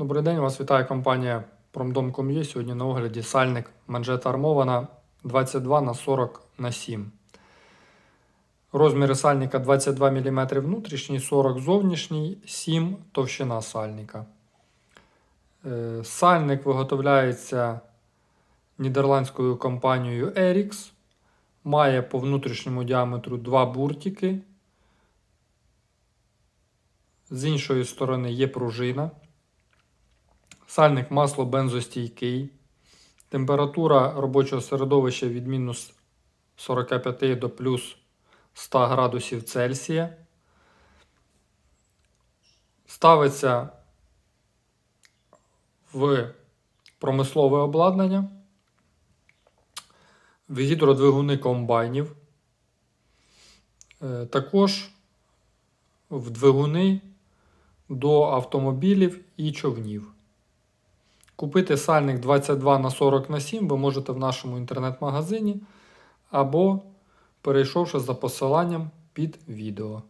Добрий день, вас вітає компанія Pромdom.com.ua. Сьогодні на огляді сальник манжета армована 22 на 40 на 7. Розміри сальника 22 мм внутрішній, 40 зовнішній, 7 товщина сальника. Е, Сальник виготовляється нідерландською компанією Erix. Має по внутрішньому діаметру два буртики. З іншої сторони є пружина. Сальник масло бензостійкий. Температура робочого середовища від мінус 45 до плюс 100 градусів Цельсія. Ставиться в промислове обладнання, в гідродвигуни комбайнів. Е, Також в двигуни до автомобілів і човнів. Купити сальник 22 на 40 на 7 ви можете в нашому інтернет-магазині або перейшовши за посиланням під відео.